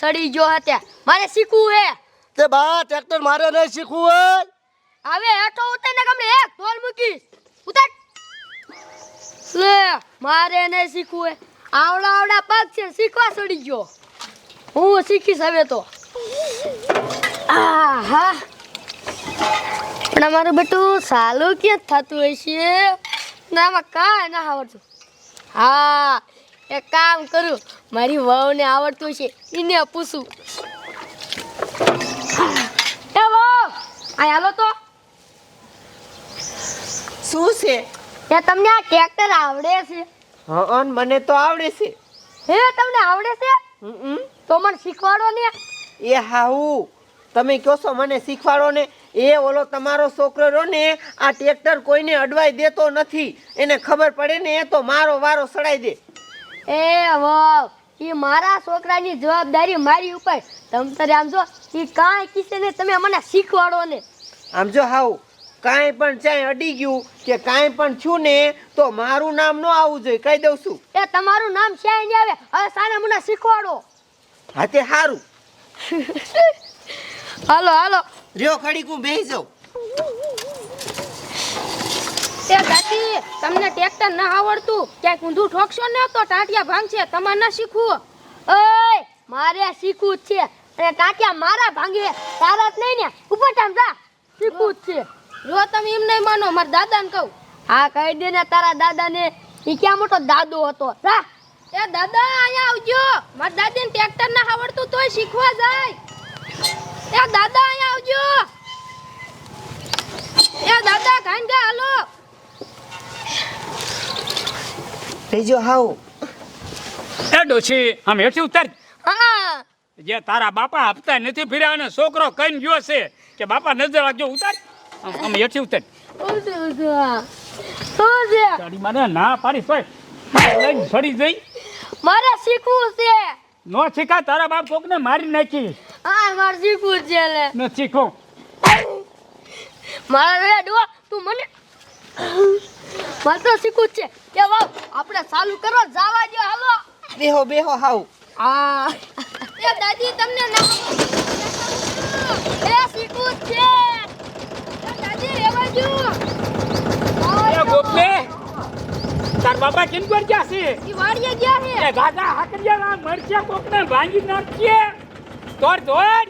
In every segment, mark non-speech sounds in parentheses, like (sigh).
સડી ગયો હતા મારે શીખવું હે. તે બા ટ્રેક્ટર મારે નહીં શીખવું હે. હવે હેઠો ઉતર ને કમલે એક ઢોલ મૂકીશ. ઉતર. લે મારે નહીં શીખવું હે. આવડા આવડા પગ છે શીખવા સડી ગયો. હું શીખીશ હવે તો. આહા. પણ અમારું બેટું સાલું ક્યાં થતું હશે ના આમાં કાંઈ ના આવડતું. હા એક કામ કરું. મારી વહુને આવડતું છે એને પૂછું. એ વહુ આ હાલો તો. શું છે? એ તમને આ ટ્રેક્ટર આવડે છે? હં મને તો આવડે છે. હે તમને આવડે છે? તો મને શીખવાડો ને. એ હાઉ તમે કહો છો મને શીખવાડો ને. એ ઓલો તમારો છોકરો રહ્યો ને આ ટ્રેક્ટર કોઈને અડવાઈ દેતો નથી. એને ખબર પડે ને એ તો મારો વારો સડાઈ દે. એ વાવ એ મારા છોકરાની જવાબદારી મારી ઉપર. તમ તારે આમ જો એ કાંઈ કિસ્સે ને તમે મને શીખવાડો ને. આમ જો હાઉ કાંઈ પણ ચાય અડી ગયું કે કાંઈ પણ છું ને તો મારું નામ ન આવવું જોઈએ. કહી દઉં છું એ તમારું નામ શ્યાય નહીં આવે? હવે સાને મને શીખવાડો. હા તે સારું (laughs) હાલો હાલો. રહ્યો ખડીક હું બેસી જાઉં તમને ટ્રેક્ટર ના આવડતું, ક્યાંક ઊંધું ઠોકશો ને તો ટાંટિયા ભાંગશે, તમારે ના શીખવું. ઓય, મારે શીખવું જ છે. અને ટાંટિયા મારા ભાંગે, તારા જ નહીં ને ઉપર ટામ જા. શીખવું જ છે. જો તમે એમ નહીં માનો, મારા દાદાને કહું. હા, કહી દે ને તારા દાદાને એ ક્યાં મોટો દાદો હતો? જા. એ દાદા, અહીંયા આવજો. મારા દાદીને ટ્રેક્ટર ના આવડતું તોય શીખવા જાય. એ દાદા અહીંયા આવજો એ દાદા ગાંડા હાલો રહીજો હાઉ એ ડોશી આમ હેઠી ઉતાર. હા. જે તારા બાપા હપ્તા નથી ફર્યા અને છોકરો કઈ ગયો છે કે બાપા નજર રાખજો ઉતાર. આમ હેઠી ઉતાર. ગાડી માને ના પાડી સોય લઈને ફરી જઈ. મારે શીખવું છે. નો શીખા તારા બાપ કોકને મારી નાખી. હા મારે શીખવું છે લે. ન શીખો. મારા રે ડો તું મને મારે તો શીખવું જ છે. કે વાવ આપણે ચાલુ કરો જાવા દો હાલો. બેહો બેહો હાઉ આ. એ દાદી તમને ના એ શીખવું જ છે. એ દાદી રેવા જો એ ગોપલે તાર બાપા કેમ ક્યાં ગયા છે? ઈ વાડીએ ગયા છે. એ ગાગા હાકરિયા ના મરચે કોકને ભાંગી નાખીએ? તોર તોડ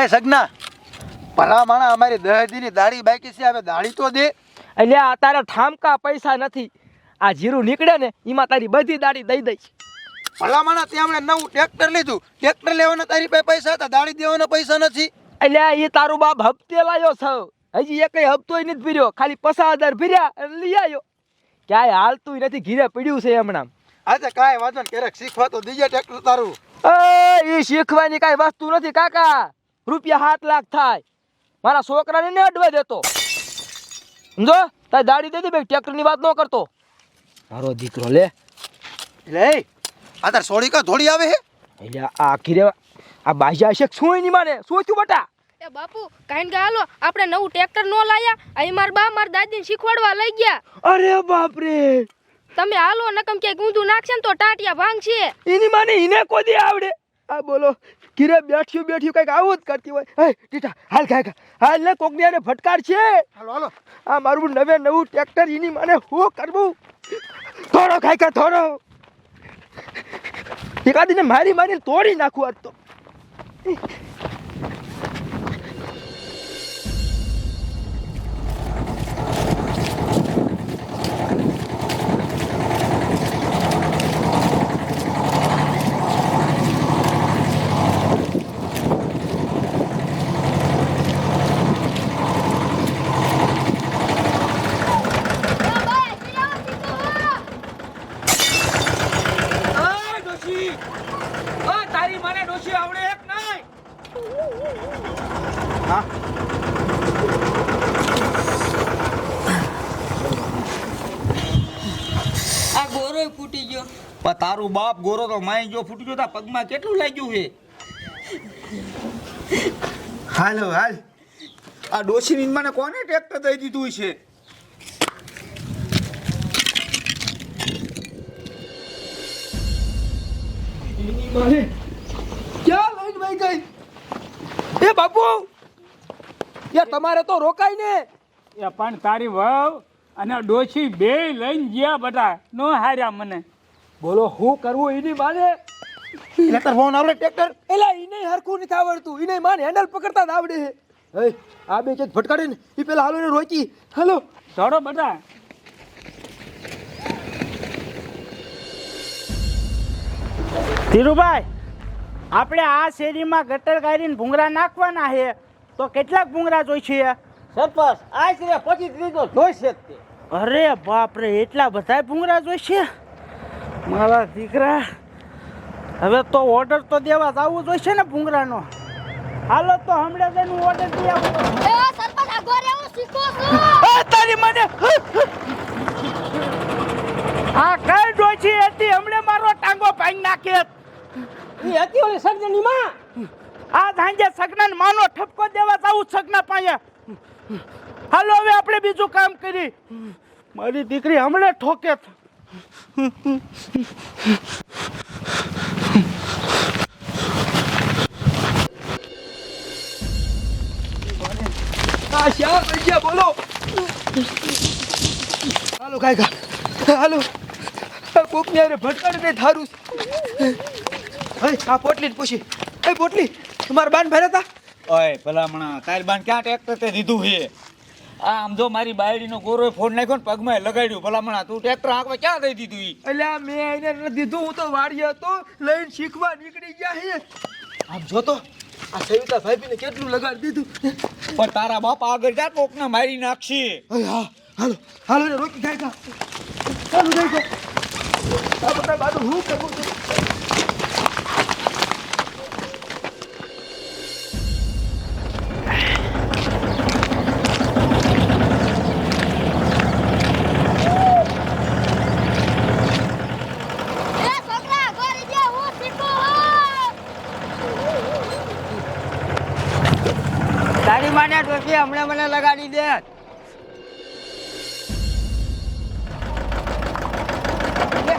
એ સગના ભલા માણા અમારી દહ દીની દાઢી બાકી છે હવે દાઢી તો દે. એટલે આ તારા ઠામકા પૈસા નથી. આ જીરું નીકળે ને એમાં તારી બધી દાડી દઈ દઈશ. ભલા માણા ત્યાં હમણાં નવું ટ્રેક્ટર લીધું. ટ્રેક્ટર લેવાના તારી પાસે પૈસા હતા દાઢી દેવાના પૈસા નથી. એટલે એ તારું બાપ હપ્તે લાયો છે. હજી એકય હપ્તોય નથી ફર્યો ખાલી પચાસ હજાર અને લઈ આવ્યો. ક્યાંય હાલતું નથી ઘીરે પીડ્યું છે હમણાં. આજે કાંઈ વાંધો ને ક્યારેક શીખવા તો દીજે ટ્રેક્ટર તારું. એ એ શીખવાની કાંઈ વસ્તુ નથી કાકા. રૂપિયા સાત લાખ થાય. મારા છોકરાને ને અડવા દેતો. સમજો? તારી દાડી દેતી ભાઈ ભાઈ ટ્રેક્ટરની વાત ન કરતો. મારો દીકરો લે. એટલે એ આ તાર સોળી કા ધોળી આવે હે? એટલે આ ઘીરે આ બાજા છે શું નહીં માને? શું થયું બટા. એ બાપુ કાંઈ હાલો આપણે નવું ટ્રેક્ટર નો લાયા અહીં માર બા મારા દાદીને શીખવાડવા લઈ ગયા. અરે બાપ રે તમે હાલો નકમ કે ઊંધું નાખશે ને તો ટાટિયા ભાંગશે એની માને એને કોદી આવડે. આ બોલો ઘીરે બેઠ્યું બેઠ્યું કંઈક આવું જ કરતી હોય. હે ટીટા હાલ ખા હાલ ને કોકની આને ફટકાર છે. હાલો હાલો. આ મારું નવે નવું ટ્રેક્ટર એની મને હું કરવું? થોડો ખા થોડો એકાદીને મારી મારીને તોડી નાખું આજ તો. તારું બાપ ગોરો તો માય જો ફૂટી ગયો પગમાં કેટલું લાગ્યું છે? હાલ હાલ. આ ડોસી નિંદમાને કોને ટ્રેક્ટર દઈ દીધું છે? એ બાપુ! યાર તમારે તો રોકાય ને. એ પણ તારી વહુ અને ડોસી બે લઈને ગયા બધા. નો હાર્યા મને. બોલો હું કરવું એની માને. ટ્રેક્ટર ફોન આવડે ટ્રેક્ટર એલા ઈને હરખું નથી આવડતું. ઈને માન હેન્ડલ પકડતા જ આવડે હે આ બે કે ફટકાડે ને એ પેલા હાલો ને રોકી. હાલો. ચડો બધા. ધીરુભાઈ આપણે આ શેરીમાં ગટર કાઢીને ભૂંગરા નાખવાના છે. તો કેટલાક ભૂંગરા જોઈશે સરપંચ આ છે પચીસ લીધો જોઈશે જ અરે બાપ રે એટલા બધા ભૂંગરા જોઈશે મારા દીકરા હવે તો ઓર્ડર તો દેવા જ આવવું જોઈશે ને ભૂંગરાનો હાલો તો હમણાં તેનું ઓર્ડર દઈ આવું. એ સરપંચ આગો રે હું શીખું છું. આ તારી મને હા કઈ ડોશી હતી? હમણે મારો ટાંગો પાઈ નાખે એ હતી ઓલી સર્જની માં આ સાંજે સગના માનો ઠપકો દેવા જાવું સગના પાયા હાલો હવે આપણે બીજું કામ કરી મારી દીકરી હમણે ઠોકે બોલો હાલો કાયકા હાલો. કોકને પૂછી. એ પોટલી, તમારા બાન ભર્યા હતા ઓય, ભલામણા, તારી બાન ક્યાં ટ્રેક્ટર તે દીધું છે? આ આમ જો મારી બાયડીનો ગોરો ફોન નાખ્યો ને પગમાં લગાડ્યું. ભલામણા તું ટ્રેક્ટર આંખમાં ક્યાં દઈ દીધું ઈ? એટલે મેં એને નથી દીધું હું તો વાડી હતો લઈને શીખવા નીકળી ગયા હે. આમ જોતો આ સવિતા ભાભીને કેટલું લગાડી દીધું? પણ તારા બાપા આગળ જા કોકને મારી નાખશે. હા હાલો હાલો રોકી જાય આ બધા બાજુ હું કરું હમણાં મને લગાડી દે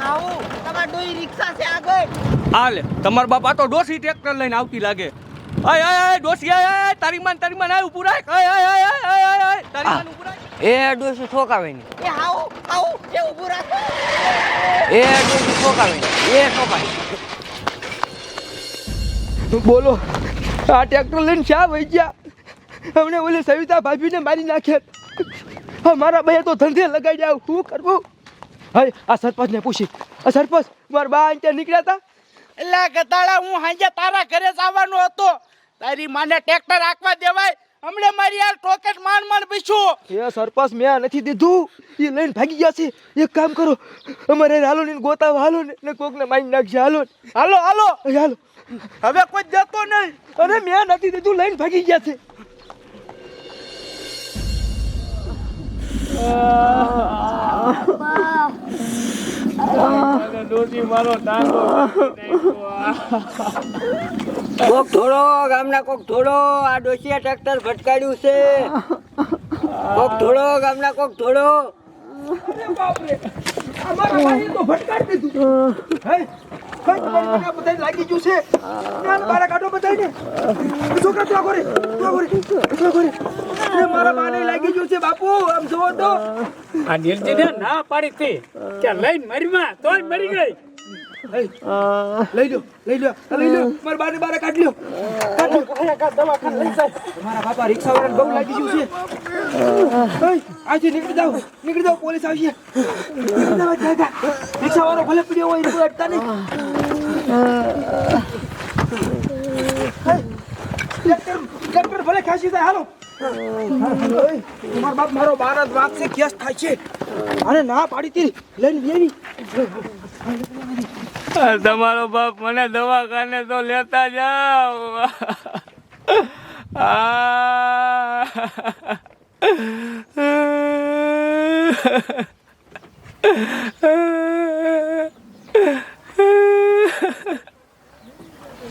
હાઉ તમાર ડોઈ રિક્ષા છે આગળ હાલે તમાર બાપા તો ડોસી ટ્રેક્ટર લઈને આવતી લાગે આય આય આય ડોસી આય આય તારી માન તારી માન આય પૂરા આય આય આય આય આય આય આય તારી માન પૂરા એ ડોસી ઠોકાવે ની એ હાઉ હાઉ એ ઊભું રાખો એ ડોસી ઠોકાવે ની એ ઠોકાવે બોલો આ ટ્રેક્ટર લઈને શા વહી ગયા હમણે ઓલી સવિતા ભાભીને મારી નાખ્યા મારા બે તો ધંધે લગાડ્યા. શું કરવું? હવે આ સરપંચને પૂછી. આ સરપંચ મારા બા ત્યાં નીકળ્યા હતા એટલે ગધાડા હું હાંજે તારા ઘરે જ આવવાનો હતો. તારી માને ટ્રેક્ટર આંકવા દેવાય. હમણે મારી યાર ટોકેટ માન માન બીછું. એ સરપંચ મેં નથી દીધું. એ લઈને ભાગી ગયા છે. એક કામ કરો. અમારે હાલો ને ગોતા હાલો ને. ને કોકને મારી નાખશે હાલો હાલો હાલો. હાલો. હવે કોઈ જતો નહીં. અરે મેં નથી દીધું. લઈને ભાગી ગયા છે. કોક થોડો ગામના કોક થોડો આ ડોશીએ ટ્રેક્ટર ભટકાડ્યું છે. કોક થોડો ગામના કોક બધાય લાગી ગયું છે. છોકરા મારા બાને લાગી ગયું છે બાપુ આમ જોવો તો. આ નીલજીને ના પાડી હતી. કે લઈને મરીમાં? તોય મરી ગઈ. લઈ લો લઈ લો લઈ લો મારા બાને બારે કાઢ લ્યો. કાઢ લ્યો. દવાખાને લઈ જાઓ મારા બાપા રિક્ષા વાળાને બહુ લાગી ગયું છે. આજે નીકળી જાવ નીકળી જાવ પોલીસ આવશે. નીકળી જાવ જાગા રિક્ષા વાળો ભલે પીડ્યો હોય કોઈ અડતા નહીં. ટ્રેક્ટર ટ્રેક્ટર ભલે ખાસી જાય હાલો. તમારો બાપ મારો બાર જ વાત છે કેસ થાય છે. અને ના પાડી તી લઈને બેવી તમારો બાપ મને દવાખાને તો લેતા જાઓ. આ. (laughs) (laughs)